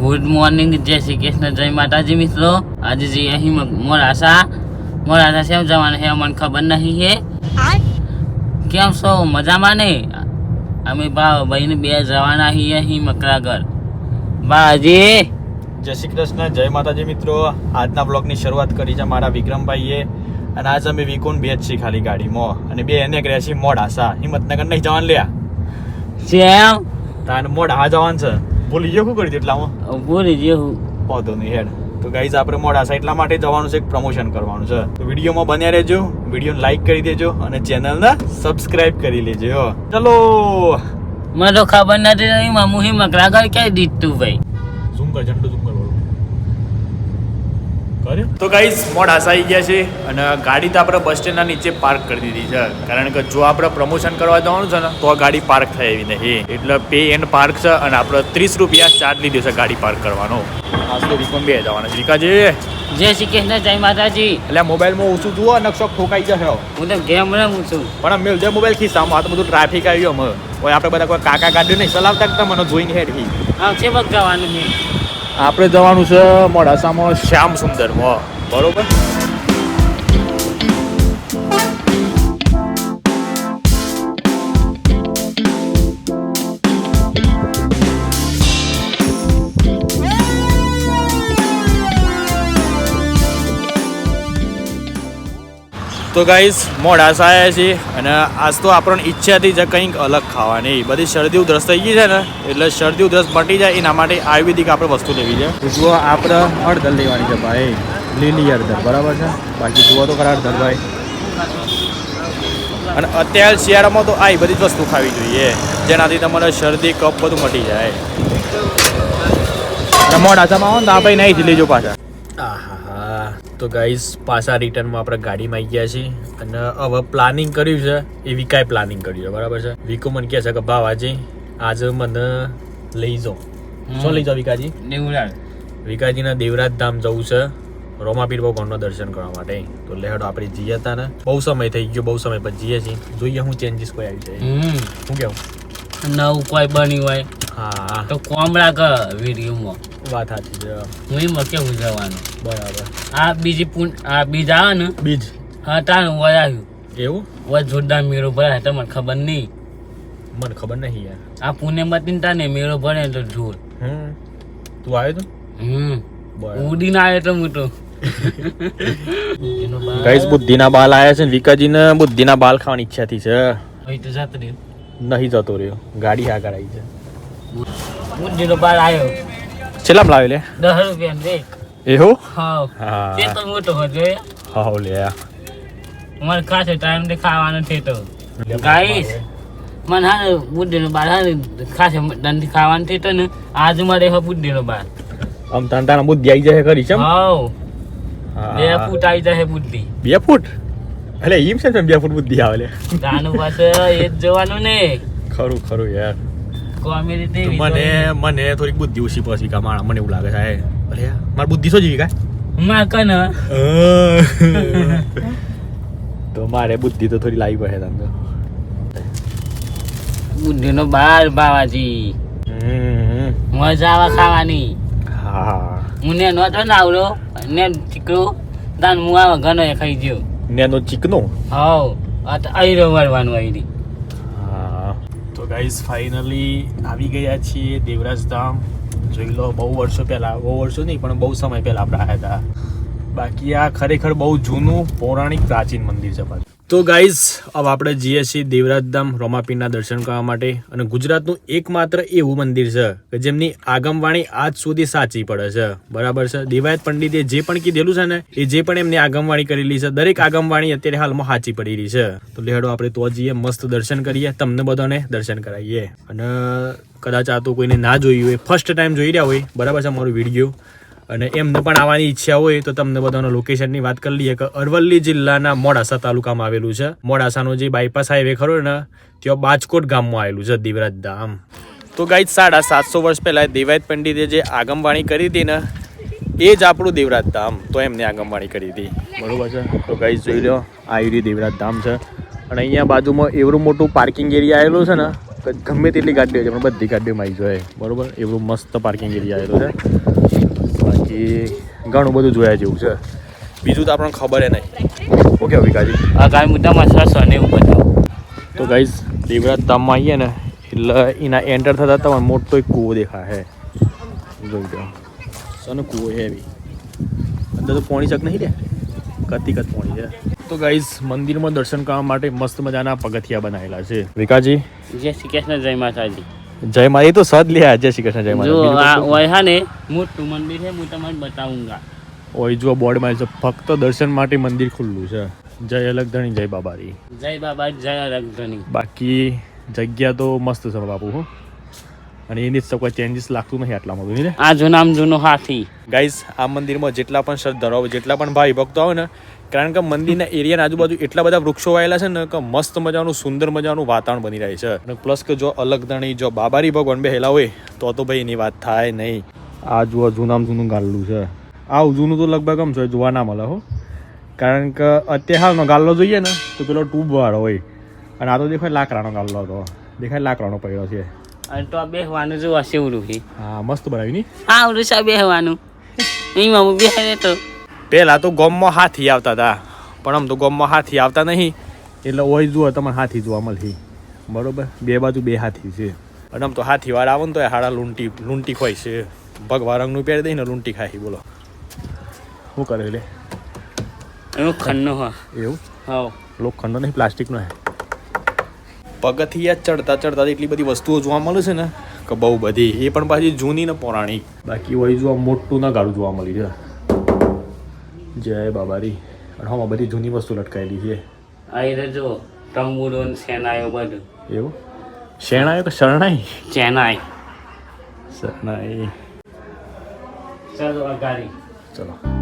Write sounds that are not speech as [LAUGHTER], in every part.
Good morning જય શ્રી કૃષ્ણ જય માતાજી મિત્રો. આજે જે અહીં મોડાસા મોડાસા શેમ જવાનું છે મને ખબર નહીં હે. કેમ છો? મજામાં ને? અમે બા ભાઈને બે જવાના છીએ અહીં મકરાગર. બાજી જય શ્રી કૃષ્ણ જય માતાજી મિત્રો. આજના બ્લોગની શરૂઆત કરી છે મારા વિક્રમભાઈએ. અને આજ અમે વિકોન બે જ છીએ ખાલી ગાડીમાં. અને બે એને છીએ મોડાસા. હિંમતનગર નહીં જવાનું લ્યા. શેમ તાને મોડા જવાનું છે. ભૂલી જેવું કરી દીધું એટલામાં ભૂલી જેવું પહોંચો નહીં હેડ. તો ગાઈઝ આપણે મોડાસા એટલા માટે જવાનું છે એક પ્રમોશન કરવાનું છે. તો વિડીયોમાં બન્યા રહેજો વિડીયોને લાઈક કરી દેજો અને ચેનલને સબસ્ક્રાઇબ કરી લેજો ચલો. મને તો ખબર નથી રહી મામુહી મકરા ક્યાં દીધું ભાઈ? ઝૂમ કર ઝંડો ઝૂમ તો ગાઈઝ મોડાસા આવી ગયા છે અને ગાડી તો આપણે બસ સ્ટેન્ડના નીચે પાર્ક કરી દીધી છે. કારણ કે જો આપણે પ્રમોશન કરવા જવાનું છે ને તો આ ગાડી પાર્ક થાય એવી નહીં. એટલે પે એન્ડ પાર્ક છે અને આપણે ત્રીસ રૂપિયા ચાર્જ લીધો છે ગાડી પાર્ક કરવાનો. આ તો બે જવાના છે. વિકાજી જય શ્રી કૃષ્ણ જય માતાજી. એટલે મોબાઈલમાં ઓછું જુઓ નકશો ઠોકાઈ જશે હું. તો ગેમ રમું છું. પણ મેં જે મોબાઈલ ખિસ્સામાં. આ તો બધું ટ્રાફિક આવ્યો અમે ઓય આપણે બધા કોઈ કાકા ગાડી નહીં ચલાવતા મને જોઈને હેડ હા છે બગાવાનું છે. આપણે જવાનું છે મોડાસામાં શ્યામ સુંદરમાં. બરોબર? તો ગાઈઝ મોડાસા આવ્યા છીએ અને આજ તો આપણને ઈચ્છા હતી જે કંઈક અલગ ખાવાની. બધી શરદી ઉધરસ થઈ ગઈ છે ને એટલે શરદી ઉધરસ મટી જાય એના માટે આયુર્વેદિક આપણે વસ્તુ લેવી છે. જુઓ આપણે હળદર લેવાની છે ભાઈ. લીલી હળદર બરાબર છે? બાકી જુઓ તો ખરા હળદર ભાઈ. અને અત્યારે શિયાળામાં તો આ બધી જ વસ્તુ ખાવી જોઈએ. જેનાથી તમારે શરદી કફ બધું મટી જાય. અને મોડાસામાં આવો ને તો આપણે નહીં લેજો પાછા. આહાહા. તો ગાઈઝ પાછા રિટર્નમાં આપણે ગાડીમાં આવી ગયા છીએ અને હવે પ્લાનિંગ કર્યું છે એ વિકાય પ્લાનિંગ કર્યું છે બરાબર છે? વિકો મને કહે છે કે ભાવ આજે આજે મને લઈ જાઓ. શું લઈ જાઓ વિકાજી? દેવરાજ. વિકાજીના દેવરાજ ધામ જવું છે રોમાપીર ભગવાનનો દર્શન કરવા માટે. તો લેહડો આપણે જઈએ હતા ને બહુ સમય થઈ ગયો બહુ સમય પછી જઈએ છીએ. જોઈએ હું ચેન્જીસ કોઈ આવી છે હમ. શું કેવું? નવું કોઈ બન્યું હોય હા. તો કોમળા કર વિડીયોમાં. વાત સાચી છે હું. એમાં કેવું જવાનું. બરાબર. આ બીજી પૂન આ બીજ આવે ને? બીજ. હા તાર આવ્યું એવું? વય જોરદાર મેળો ભરાય તમને ખબર નહીં? મને ખબર નહીં યાર. આ પુણેમાં તીન ને મેળો ભરે તો જોર. હમ. તું આવ્યો તો? હમ. બરાબર. ઉડીને આવ્યો તો હું તો. [LAUGHS] ગાઈસ બુદ્ધિના બાલ આયા છે ને વિકાજીને બુદ્ધિના બાલ ખાવાની ઈચ્છા થી છે. અહીં તો જતો રહ્યો. નહીં જતો રહ્યો. ગાડી આગળ આવી છે. બુદ્ધિનો બાલ આવ્યો છેલ્લામાં લાવી લે? દસ રૂપિયા દે એવું? હા. તે તો મોટો હતો હા લે. અમારે ખાસે ટાઈમ દે ખાવાનો છે તો ગાઈસ મને હા બુદ્ધિનો બાર હા ખાસ દંડ ખાવાનું તો ને આજ મારે હા બુદ્ધિનો બાર. આમ તાન તાના બુદ્ધિ આવી જાય કરી છે હા. બે ફૂટ આવી જાય બુદ્ધિ. બે ફૂટ? એટલે એમ છે બે ફૂટ બુદ્ધિ આવે લે. તાનું પાસે એ જ જોવાનું ને. ખરું ખરું યાર. કોમેડી તો મને મને થોડીક બુદ્ધિ ઓછી પછી કા મારા મને એવું લાગે છે અરે માર બુદ્ધિ શું જીવી કા માં કન. [LAUGHS] તો મારે બુદ્ધિ તો થોડી લાવી પડે તમને બુદ્ધિનો બાર બાવાજી. મજા આવે ખાવાની. હા. હું ને નહોતો ને આવડો ને ચીકડો તાન આવે ઘણો એ ખાઈ ગયો. નેનો ચીકનો હાવ આ તો વળવાનું અહીં હા તો ગાઈઝ ફાઇનલી આવી ગયા છીએ દેવરાજ ધામ. જોઈ લો, બહુ વર્ષો પહેલાં, બહુ વર્ષો નહીં, પણ બહુ સમય પહેલાં આપણે આવ્યા હતા. બાકી આ ખરેખર બહુ જૂનું, પૌરાણિક પ્રાચીન મંદિર છે પાછું તો ગાઈઝ હવે આપણે જઈએ છીએ દેવરાજધામ રોમાપીરના દર્શન કરવા માટે અને ગુજરાતનું એકમાત્ર એવું મંદિર છે કે જેમની આગમવાણી આજ સુધી સાચી પડે છે. બરાબર છે? દેવાયત પંડિતે જે પણ કીધેલું છે ને, એ જે પણ એમની આગમવાણી કરેલી છે, દરેક આગમવાણી અત્યારે હાલમાં સાચી પડી રહી છે. તો લેહડો, આપણે તો જઈએ, મસ્ત દર્શન કરીએ, તમને બધાને દર્શન કરાવીએ. અને કદાચ આ તો કોઈને ના જોયું હોય ફર્સ્ટ ટાઈમ જોઈ રહ્યા હોય, બરાબર છે મારો વીડિયો. અને એમને પણ આવવાની ઈચ્છા હોય તો તમને બધાનો લોકેશનની વાત કરી લઈએ કે અરવલ્લી જિલ્લાના મોડાસા તાલુકામાં આવેલું છે. મોડાસાનો જે બાયપાસ હાઈવે ખરો ને, ત્યાં બાજકોટ ગામમાં આવેલું છે, દેવરાજ ધામ. તો ગાઈ સાડા સાતસો વર્ષ પહેલા દેવાયત પંડિતે જે આગમવાણી કરી હતી ને, એ જ આપણું દેવરાજ ધામ. તો એમને આગમવાણી કરી હતી. બરોબર છે. તો ગાઈ જોઈ લો આ રહ્યું દેવરાજ ધામ છે. અને અહીંયા બાજુમાં એવડું મોટું પાર્કિંગ એરિયા આવેલું છે ને ગમે તેટલી ગાડીઓ છે, પણ બધી ગાડીઓમાં આવી જોઈએ બરોબર? એવું મસ્ત પાર્કિંગ એરિયા આવેલો છે. બાકી ઘણું બધું જોયા જેવું છે. બીજું તો આપણને ખબર નહીં. ઓકે વિકાજી આ કાંઈ મુદ્દામાં છસો ને એવું બધું. તો ગાઈઝ દેવરાજ ધામમાં આવીએ ને એટલે એના એન્ટર થતાં તમને મોટો એક કૂવો દેખાય છે જોઈ લો. સનો કૂવો છે એવી અંદર તો પોણી ચક નહીં રે. કતી કત પોણી છે. તો ગાઈઝ મંદિરમાં દર્શન કરવા માટે મસ્ત મજાના પગથિયા બનાવેલા છે. વિકાજી. જય શ્રી કૃષ્ણ જય માતાજી. જય મારી તો સદ લે જય શ્રી કૃષ્ણ જય જો માતા ઓય હા ને મોટું મંદિર છે હું તમને બતાવુંગા. ઓય જો બોર્ડમાં છે ફક્ત દર્શન માટે મંદિર ખુલ્લું છે. જય અલગ ધણી જય બાબારી. જય બાબા જય રગધણી બાકી જગ્યા તો મસ્ત છે બાપુ હું. અને એની જ કોઈ ચેન્જીસ લાગતું નહીં આટલામાં બધું આ જૂનામ જૂનો હાથી. ગાઈઝ આ મંદિરમાં જેટલા પણ શ્રદ્ધાળુઓ જેટલા પણ ભાઈ ભક્તો આવે ને કારણ કે મંદિરના એરિયાના આજુબાજુ એટલા બધા વૃક્ષો વાયેલા છે ને કે મસ્ત મજાનું સુંદર મજાનું વાતાવરણ બની રહે છે. અને પ્લસ કે જો અલગ ધણી જો બાબારી ભગવાન બેહેલા હોય તો તો ભાઈ એની વાત થાય નહીં. આ જુઓ જૂનામ જૂનું ગાલ્લું છે. આ જૂનું તો લગભગ આમ છે જોવા ના મળે હો. કારણ કે અત્યારે હાલનો ગાલ્લો જોઈએ ને તો પેલો ટ્યુબવાળો હોય. અને આ તો દેખાય લાકડાનો ગાલ્લો હતો. દેખાય લાકડાનો પડ્યો છે. અને તો આ બેહવાનું જો ઉડું છે. હા મસ્ત બનાવી ની? હા ઉડું છે બેહવાનું. એમાં હું બેહે તો પહેલા તો ગોમમાં હાથી આવતા હતા પણ આમ તો ગોમમાં હાથી આવતા નહીં. એટલે ઓય જુઓ તમને હાથી જોવા મળશે બરોબર? બે બાજુ બે હાથી છે. અને આમ તો હાથી વાળા આવે ને તો હાડા લૂંટી લૂંટી ખોય છે. ભગવા રંગનું પહેરી દઈને લૂંટી ખાઈ બોલો. શું કરે એટલે એવું ખન્નો હા એવું? હા. લોખંડનો નહીં પ્લાસ્ટિકનો હે? પગથિયા ચડતા ચડતા એટલી બધી વસ્તુઓ જોવા મળે છે ને કે બહુ બધી. એ પણ પાછી જૂની ને પૌરાણિક. બાકી હોય જોવા મોટું ના ગાડું જોવા મળી છે. જય બાબારી. અને હમાં બધી જૂની વસ્તુ લટકાયેલી છે. આ જો તંબુરો શેનાયો સેનાયો બધું. એવું? શેણાયો કે શરણાઈ? ચેનાઈ શરણાઈ. ચલો ચલો.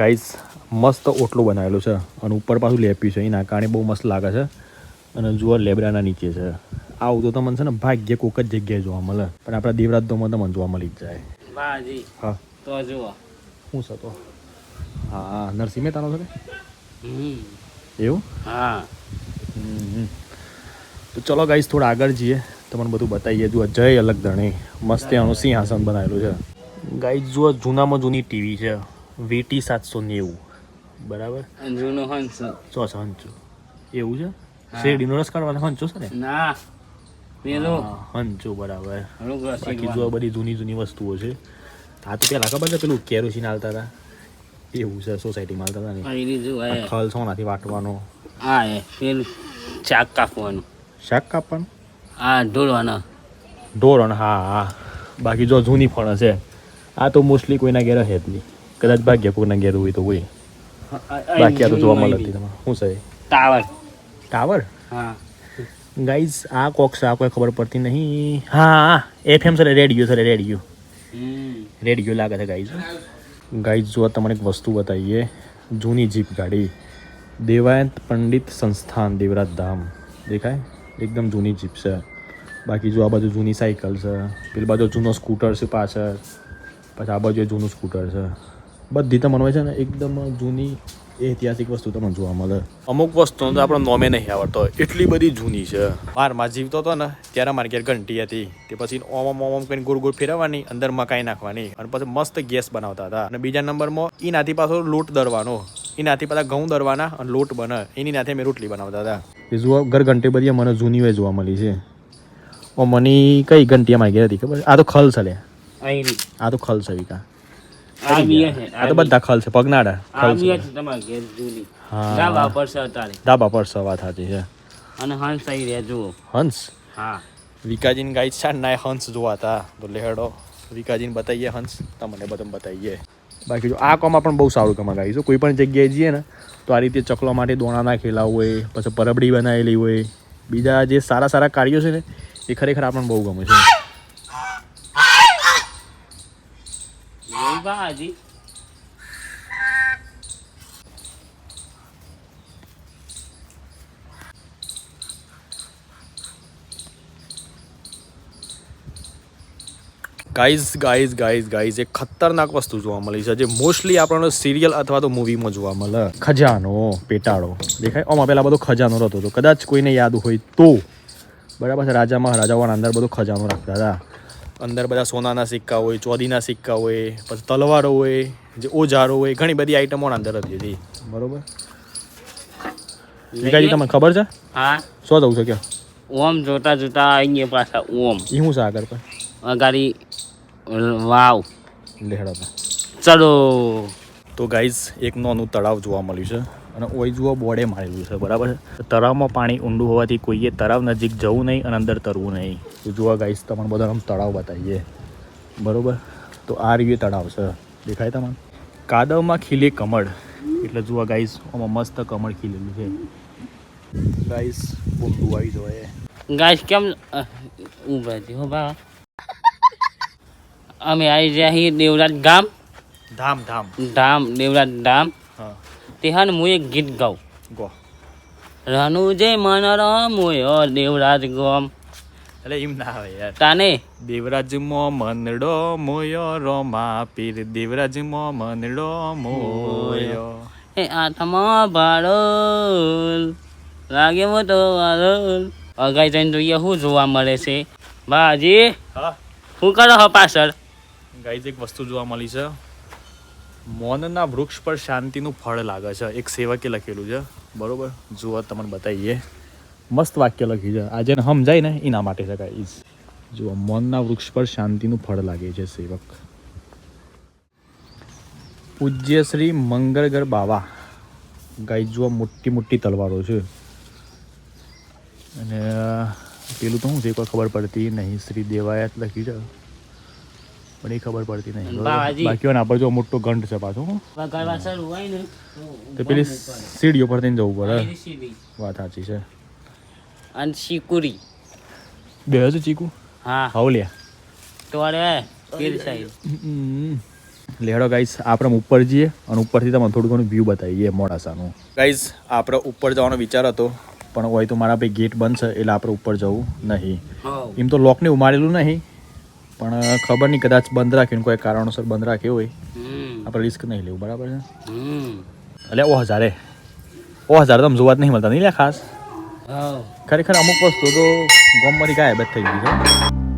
ગાઈસ મસ્ત ઓટલું બનાવેલું છે અને ઉપર પાછું લેપ્યું છે. એના કારણે બહુ મસ્ત લાગે છે. અને જુઓ લેબરાના નીચે છે. આવું તો તમને છે ને ભાગ્ય કોક જ જગ્યાએ જોવા મળે. પણ આપણા દેવરાજ દોમાં તમને જોવા મળી જ જાય. હા. તો જુઓ. શું છે તો? હા નરસિંહ મહેતાનો છે? એવું? હા. તો ચલો ગાઈસ થોડા આગળ જઈએ. તમને બધું બતાવીએ. જુઓ જય અલગ ધણી મસ્ત એનું સિંહાસન બનાવેલું છે. ગાઈસ જુઓ જૂનામાં જૂની ટીવી છે. વીટી સાતસો નેવું. બરાબર? અને જૂનો હંસ ચોસ હંચો એવું છે? શેરડીનો રસ કાઢવાનો હંચો છે ને? ના. પેલું. હંચો બરાબર. બાકી જો બધી જૂની જૂની વસ્તુઓ છે. આ તો પેલા ખબર છે પેલું કેરોસીન હાલતા હતા? એવું છે સોસાયટીમાં હાલતા હતા ને? ખલ સોનાથી વાટવાનો. હા એ પેલું ચાક કાપવાનું. શાક કાપવાનું? હા ઢોળવાના. ઢોરણ હા હા. બાકી જો જૂની ફળ છે આ તો મોસ્ટલી કોઈના ઘેર જ નહીં. કદાચ ભાગ્ય કોઈના ઘેર હોય તો હોય. બાકી આ તો જોવા મળે જ તમારે શું છે? ટાવર. ટાવર? હા. ગાઈઝ આ કોક છે આ કોઈ ખબર પડતી નહીં. હા FM sir radio sir radio. Radio લાગે છે ગાઈઝ. ગાઈઝ જો તમને એક વસ્તુ બતાવીએ. જૂની જીપ ગાડી. દેવાયંત પંડિત સંસ્થાન દેવરાજ ધામ. દેખાય? એકદમ જૂની જીપ છે. બાકી જો આ બાજુ જૂની સાયકલ છે. પેલી બાજુ જૂનો સ્કૂટર છે પાછળ. પછી આ બાજુ જૂનું સ્કૂટર છે. બધી તમને છે ને એકદમ જૂની ઐતિહાસિક વસ્તુ તમને જોવા મળે. અમુક વસ્તુ તો આપણે નોમે નહીં આવડતો. એટલી બધી જૂની છે. મારમાં જીવતો હતો ને ત્યારે મારી ઘેર ઘંટી હતી. તે પછી ઓમ ઓમ ઓમ કરીને ગોળ ગોળ ફેરવવાની અંદર મકાઈ નાખવાની અને પછી મસ્ત ગેસ બનાવતા હતા. અને બીજા નંબરમાં એનાથી પાછો લોટ દરવાનો. એનાથી પાછા ઘઉં દરવાના અને લોટ બને. એની નાથે અમે રોટલી બનાવતા હતા. એ જુઓ ઘર ઘંટી બધી મને જૂની હોય જોવા મળી છે. ઓ મને કઈ ઘંટી અમારી ઘેર હતી ખબર? આ તો ખલ છે લે. અહીં આ તો ખલ છે વિકા. આ તો બધા ખલ છે પગનાડા આ છે. છે તમારા ઘેર જૂની ધાબા પર છે અત્યારે ધાબા પર સવા થતી છે. અને હંસ થઈ રહ્યા જુઓ. હંસ? હા. વિકાજીને ગાઈ છે ના હંસ જોવા તો. લેહડો વિકાજીને બતાવીએ હંસ તમને બધું બતાવીએ બાકી જો આ કોમાં પણ બહુ સારું કમા છે કોઈ પણ જગ્યાએ જઈએ ને તો આ રીતે ચકલો માટે દોણા નાખેલા હોય પછી પરબડી બનાવેલી હોય. બીજા જે સારા સારા કાર્યો છે ને એ ખરેખર આપણને બહુ ગમે છે. હજી ગાઈઝ ગાઈઝ ગાઈઝ ગાઈઝ એક ખતરનાક વસ્તુ જોવા મળી છે. જે મોસ્ટલી આપણને સિરિયલ અથવા તો મૂવીમાં જોવા મળે. ખજાનો, પેટાળો. દેખાય? આમાં પહેલાં બધો ખજાનો રહેતો હતો. કદાચ કોઈને યાદ હોય તો. બરાબર છે રાજામાં રાજાઓના અંદર બધો ખજાનો રાખતા હતા. અંદર બધા સોનાના સિક્કા હોય ચોદીના સિક્કા હોય પછી તલવારો હોય જે ઓજારો હોય ઘણી બધી આઈટમો અંદર હતી હતી. બરોબર. વિકાજી તમને ખબર છે? હા. શું થવું છે કે ઓમ જોતા જોતા અહીંયા પાછા ઓમ. એ શું છે આગળ પર? અગાડી વાવ. લેહડા પર. ચલો. તો ગાઈઝ એક નાનું તળાવ જોવા મળ્યું છે. અને ઓય જુઓ બોર્ડે મારેલું છે બરાબર છે? તળાવમાં પાણી ઊંડું હોવાથી કોઈએ તળાવ નજીક જવું નહીં અને અંદર તરવું નહીં. તો જુઓ ગાઈઝ તમને બધા આમ તળાવ બતાવીએ. બરાબર? તો આ રીતે તળાવ છે. દેખાય તમને? કાદવમાં ખીલે કમળ. એટલે જુઓ ગાઈશ આમાં મસ્ત કમળ ખીલેલું છે. ગાઈશ ઊંડું આવી જોઈએ ગાઈશ કેમ ઊભા હો બા અમે આવી રહ્યા છીએ દેવરાજ ગામ. ધામ ધામ. ધામ દેવરાજ ધામ. હા. તે હા એક ગીત ગાઉં. ગો. રનુ જે હોય દેવરાજ ગમ. એટલે એમ ના આવે યાર. તાને? દેવરાજમાં મનડો મોયો રોમા પીર. દેવરાજમાં મનડો મોયો. એ આત્મા ભાડોલ લાગે મો તો વાદળ અગાઈ જઈને જોઈએ શું જોવા મળે છે. બાજી હા. શું કરો હો પાછળ. ગાઈ એક વસ્તુ જોવા મળી છે. મૌનના વૃક્ષ પર શાંતિનું ફળ લાગે છે. એક સેવકે લખેલું છે. બરોબર? જુઓ, તમને બતાવીએ. મસ્ત વાક્ય લખ્યું છે. આજે સમજાય ને, એના માટે શકાય ગાઈઝ જુઓ, મૌનના વૃક્ષ પર શાંતિનું ફળ લાગે છે સેવક. પૂજ્ય શ્રી મંગળગર બાવા. ગાય જુઓ, મોટી મોટી તલવારો છે. અને, પેલું તો શું છે? કોઈ ખબર પડતી નહીં. શ્રી દેવાયત લખી છે. પણ એ ખબર પડતી નહીં. બાકી. બાકી આપણે જો મોટો ગંઠ છે પાછો ને તો પેલી સીડી ઉપર થઈને જવું પડે. વાત સાચી છે. અને ચીકુરી બે હજુ ચીકુ? હા. હાવલિયા તો અરે લેડો ગાઈસ આપણે ઉપર જઈએ અને ઉપરથી તમને થોડું ઘણું વ્યૂ બતાવીએ મોડાસાનું. ગાઈસ આપણે ઉપર જવાનો વિચાર હતો પણ હોય તો મારા ભાઈ ગેટ બંધ છે એટલે આપણે ઉપર જવું નહીં. એમ તો લોકને ઉમારેલું નહીં. પણ ખબર નહીં કદાચ બંધ રાખ્યું કોઈ કારણોસર બંધ રાખ્યું હોય. આપણે રિસ્ક નહીં લેવું બરાબર છે? એટલે ઓ હજારે. ઓ હજાર તમે જોવા જ નહીં મળતા નહીં લે ખાસ? ખરેખર અમુક વસ્તુ તો ગમમાંથી ગાયબ જ થઈ ગઈ છે.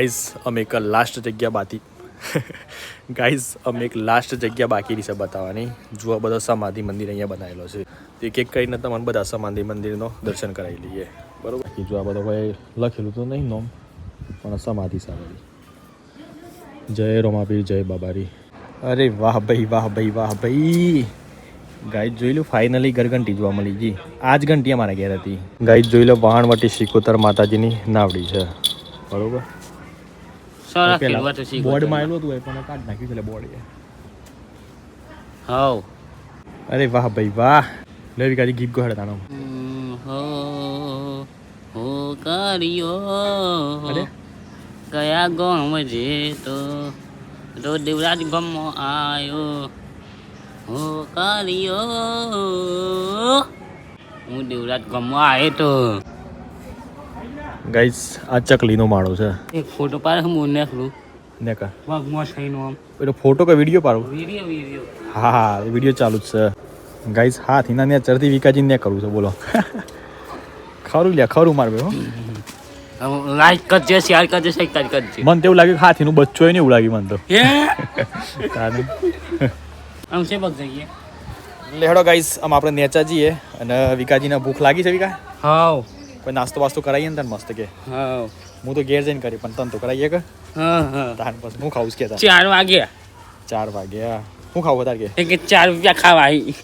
ગાઈઝ અમે એક લાસ્ટ જગ્યા બાકી. ગાઈઝ અમે એક લાસ્ટ જગ્યા બાકી છે બતાવવાની. જુઓ બધો સમાધિ મંદિર અહીંયા બનાવેલો છે. એક એક કરીને તમને બધા સમાધિ મંદિરનો દર્શન કરાવી લઈએ. બરોબર? જો આ બધો કોઈ લખેલું તો નહીં નોમ, પણ સમાધિ સારી જય રોમાપીર, જય બાબારી. અરે વાહ ભાઈ વાહ ભાઈ વાહ ભાઈ. ગાઈડ જોઈ લો ફાઇનલી ગરઘંટી જોવા મળી ગઈ. આ જ ઘંટી અમારા ઘેર હતી. ગાઈડ જોઈ લો વહાણવટી શિકોતર માતાજીની નાવડી છે. બરોબર? સરસ પેલા ખેલવાતું શીખો બોર્ડ તમે. મારેલું હતું એ પણ કાઢ નાખ્યું છે બોર્ડ હોવ. અરે વાહ ભાઈ વાહ. નવી ગાડી ગીત ગોહડ તાણો. હો કર્યો કયા ગામ જે તો? તો દેવરાજ ગમો આયો. હો કર્યો હું દેવરાજ ગમો આયો તો. ગાઈસ આ ચકલીનો માળો છે. એક ફોટો પાડે હું નાખલું ને કા પગમાં થઈને આમ. પેલો ફોટો કે વીડિયો પાડો? વીડિયો વીડિયો હા હા વીડિયો ચાલુ જ છે. ગાઈસ હા થીના ને ચરતી વિકાજી ને કરું છે બોલો. [LAUGHS] ખરું લ્યા ખરું માર હો. લાઈક કરજો શેર કરજો સબસ્ક્રાઇબ કરજો. મને તેવું લાગ્યું કે હાથીનું બચ્ચો એને એવું લાગ્યું મને તો. [LAUGHS] તાને આમ છે બગ જઈએ. લેહડો ગાઈસ આમ આપણે નેચા જઈએ અને વિકાજીને ભૂખ લાગી છે વિકા? હાવ કોઈ નાસ્તો વાસ્તો કરાવીએ ને તને મસ્ત કે? હા. હું તો ઘેર જઈને કરી પણ તને તો કરાવીએ કે? હા હા. તાર પછી હું ખાવું કે તાર? ચાર વાગ્યા. ચાર વાગ્યા. હું ખાવું તાર કે? કે ચાર રૂપિયા ખાવા આવી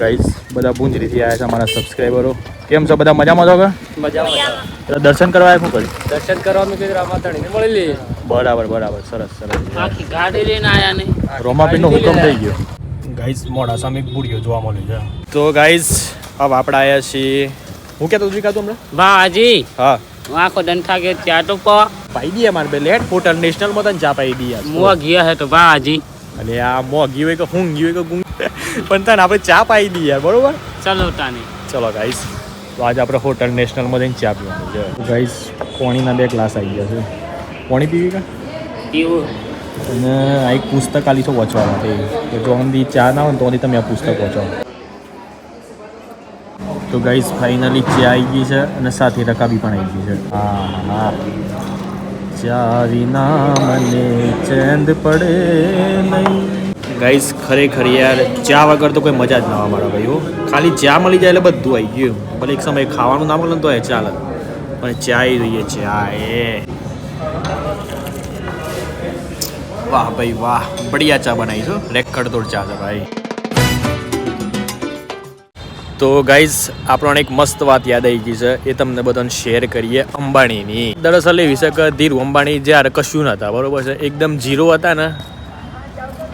ગાઈસ બધા ભૂંજરીથી આવ્યા છે અમારા સબસ્ક્રાઈબરો કેમ છો બધા? મજામાં છો કે? મજામાં. દર્શન કરવા આવ્યા શું કર્યું? દર્શન કરવાનું કીધું રામાતણી મળી લે બરાબર બરાબર. સરસ સરસ. આખી ગાડી લઈને આયા ને. રોમાપીરનો હુકમ થઈ ગયો. ગાઈસ મોડા સામે બુડિયો જોવા મળ્યો છે. તો ગાઈસ હવે આપણે આવ્યા છીએ હું કેતો તું કાતું હમણાં? ભાજી હા. હું આખો ડંઠા કે ત્યાં તો પો. પાઈ દઈએ મારે બે લેટ હોટલ નેશનલમાં તને ચા પાઈ દઈએ મો ગયા હે તો ભાજી અને આ મોંઘી હોય કે ઊંઘી હોય કે ગું પણ તને આપણે ચા પાઈ દઈએ યાર બરોબર? ચલો તાને. ચલો ગાઈસ તો આજે આપણે હોટલ નેશનલમાં જઈને ચા પીવાનું છે. ગાઈસ પોણીના બે ગ્લાસ આવી ગયા છે. પોણી પીવી કા? પીવું. અને આ એક પુસ્તક આલી છો વાંચવા માટે તો જો અંદી ચા ના હોય તો તમે આ પુસ્તક વાંચો. તો ગાઈઝ ફાઇનલી ચા આવી ગઈ છે અને સાથે રકાબી પણ આવી ગઈ છે. હા હા. ચા વિના મને ચેન્દ પડે નહીં. ગાઈસ ખરેખર યાર, ચા વગર તો કોઈ મજા જ ના આવે મારા ભાઈઓ ખાલી ચા મળી જાય એટલે બધું આવી ગયું. ભલે એક સમય ખાવાનું ના મળે ને તો એ ચાલે. પણ ચા જોઈએ ચા એ વાહ ભાઈ, વાહ. બઢિયા ચા બનાવી છો રેકડ તોડ ચા છે ભાઈ. તો ગાઈઝ આપણને એક મસ્ત વાત યાદ આવી ગઈ છે. એ તમને બધાને શેર કરીએ અંબાણીની. દરઅસલ છે કે ધીરુ અંબાણી જ્યારે કશું નહોતા બરોબર છે? એકદમ ઝીરો હતા ને,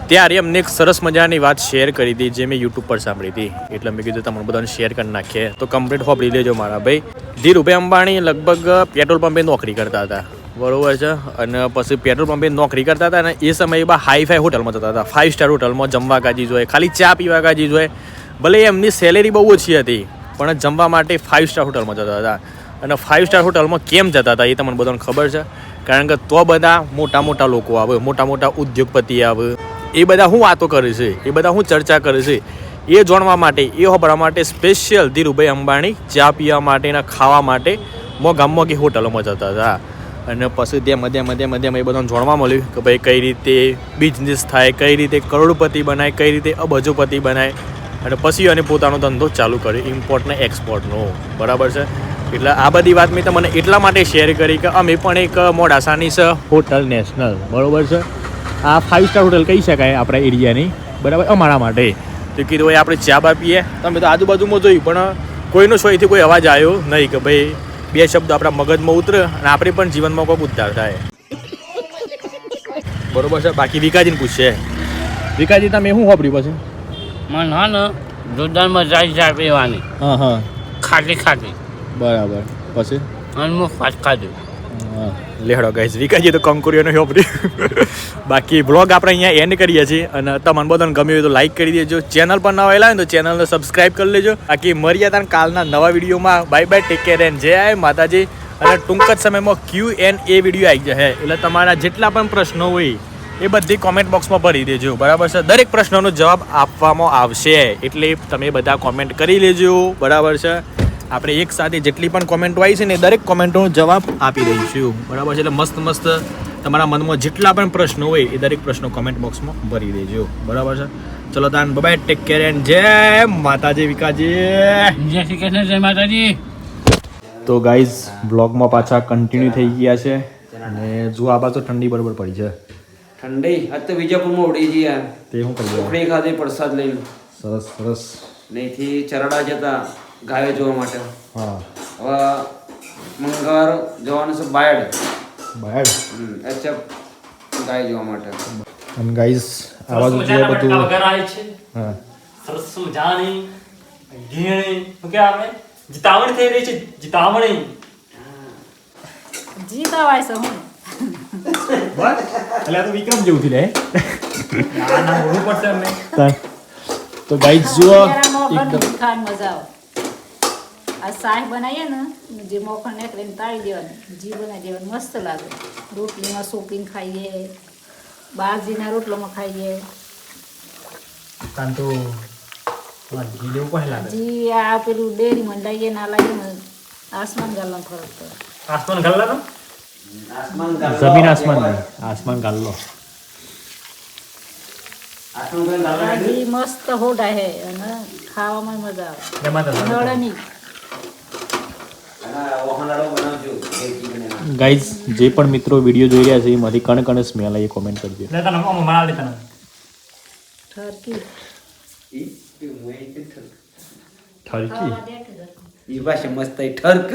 ત્યારે એમને એક સરસ મજાની વાત શેર કરી હતી, જે મેં યુટ્યુબ પર સાંભળી હતી. એટલે મેં કીધું, તમને બધાને શેર કરી નાખીએ. તો કમ્પ્લીટ હોપડી લેજો મારા ભાઈ. ધીરુભાઈ અંબાણી લગભગ પેટ્રોલ પંપે નોકરી કરતા હતા. બરોબર છે? અને પછી પેટ્રોલ પંપે નોકરી કરતા હતા ને, એ સમયે બા હાઈ ફાઈ હોટલમાં જતા હતા. ફાઇવ સ્ટાર હોટલમાં જમવા કાજી જોઈએ ખાલી ચા પીવા કાજી જોઈએ ભલે એમની સેલેરી બહુ ઓછી હતી, પણ જમવા માટે ફાઇવ સ્ટાર હોટલમાં જતા હતા. અને ફાઇવ સ્ટાર હોટલમાં કેમ જતા હતા એ તમને બધાને ખબર છે. કારણ કે તો બધા મોટા મોટા લોકો આવે, મોટા મોટા ઉદ્યોગપતિ આવે. એ બધા હું વાતો કરે છે, એ બધા હું ચર્ચા કરે છે. એ જાણવા માટે, એ હોબળવા માટે સ્પેશિયલ ધીરુભાઈ અંબાણી ચા પીવા માટે અને ખાવા માટે મો ગામમાં કે હોટલોમાં જતા હતા. અને પછી ત્યાં મધ્ય મધ્ય મધ્યમાં એ બધાને જાણવા મળ્યું કે ભાઈ કઈ રીતે બિઝનેસ થાય, કઈ રીતે કરોડપતિ બનાય, કઈ રીતે અબજોપતિ બનાય. અને પછી અને પોતાનો ધંધો ચાલુ કર્યો ઇમ્પોર્ટ ને એક્સપોર્ટનો બરાબર છે? એટલે આ બધી વાત મેં તમને એટલા માટે શેર કરી કે અમે પણ એક મોડાસાની હોટલ નેશનલ બરોબર છે? આ ફાઇવ સ્ટાર હોટલ કહી શકાય આપણા એરિયાની, બરાબર? અમારા માટે. તો કીધું, ભાઈ, આપણે ચા બા પીએ તમે તો આજુબાજુમાં જોયું, પણ કોઈનો સોયથી કોઈ અવાજ આવ્યો નહીં કે, ભાઈ, બે શબ્દ આપણા મગજમાં ઉતરે અને આપણે પણ જીવનમાં કોઈ ઉદ્ધાર થાય. બરોબર છે? બાકી વિકાજીને પૂછશે. વિકાજી, તમે શું વાપર્યું પછી? મન હા ને જોરદારમાં જાય ચા પીવાની. હા હા. ખાટી ખાટી બરાબર. પછી? અને હું ફાટ ખાધું. લેહડો ગાઈઝ વિકાજી તો કંકુરીઓનો હોપરી બાકી બ્લોગ આપણે અહીંયા એન્ડ કરીએ છીએ અને તમને બધાને ગમ્યું હોય તો લાઈક કરી દેજો. ચેનલ પર નવા આવેલા હોય ને તો ચેનલને સબસ્ક્રાઈબ કરી લેજો. બાકી મળીએ તાર કાલના નવા વિડીયોમાં. Bye bye take care and જય માતાજી. અને ટૂંક જ સમયમાં ક્યુ એન એ વીડિયો આવી જશે. એટલે તમારા જેટલા પણ પ્રશ્નો હોય એ બધી કોમેન્ટ બોક્સમાં ભરી દેજો. બરાબર છે? દરેક પ્રશ્નોનો જવાબ આપવામાં આવશે. એટલે તમે બધા કોમેન્ટ કરી લેજો. બરાબર છે? આપણે એક સાથે જેટલી પણ કોમેન્ટો આવી છે ને એ દરેક કોમેન્ટોનો જવાબ આપી દઈશું. બરાબર છે? એટલે મસ્ત મસ્ત તમારા મનમાં જેટલા પણ પ્રશ્નો હોય એ દરેક પ્રશ્નો કોમેન્ટ બોક્સમાં ભરી દેજો. બરાબર છે? ચલો તાન બાય ટેક કેર એન્ડ જય માતાજી વિકાજી. જય શ્રી કૃષ્ણ જય માતાજી. તો ગાઈઝ બ્લોગમાં પાછા કન્ટિન્યુ થઈ ગયા છે. અને જો આ બાજુ ઠંડી બરોબર પડી છે. ઠંડી. આજ તો વિજાપુરમાં ઉડી ગયા. તે હું કરી ઉખડી ખાધી પ્રસાદ લઈને સરસ સરસ. નહીંથી ચરડા જતા ગાયો જોવા માટે. હા. હવે મંગળવાર જવાનું છે બાયડ. બાયડ? એચએફ ગાય જોવા માટે. અને ગાઈસ આવાજ જે બધું વગર આવે છે. હા. સરસ મજાની ઘીણી શું કે આવે જીતાવણી થઈ રહી છે જીતાવણી. જીતાવાય છે હું. એટલે આ તો વિક્રમ જેવું થઈ જાય ના બોલવું પડશે અમને. તો ગાઈઝ જુઓ એકદમ. ખાવાની મજા આવે. આ શાક બનાવીએ ને જે મોખણ નીકળે ને તાળી દેવાની. જી બનાવી દેવાનું મસ્ત લાગે. રોટલીમાં સોપીને ખાઈએ બાજીના રોટલોમાં ખાઈએ. તો ઘી લેવું પહેલા જી આ પેલું ડેરી મંડાઈએ ના લાગે ને આસમાન ગાલનો ફરક પડે. આસમાન ગલ્લાનો આસમાન જમીન આસમાન નહીં આસમાન ગાલ્લો ભાજી મસ્ત હોડા હે અને ખાવામાં મજા આવે. ગાઈઝ જે પણ મિત્રો વીડિયો જોઈ રહ્યા છે એમાંથી કણ કણ સ્મેલ આવી કોમેન્ટ કરજો ઠરકી ઈ ભાષા મસ્ત ઠરક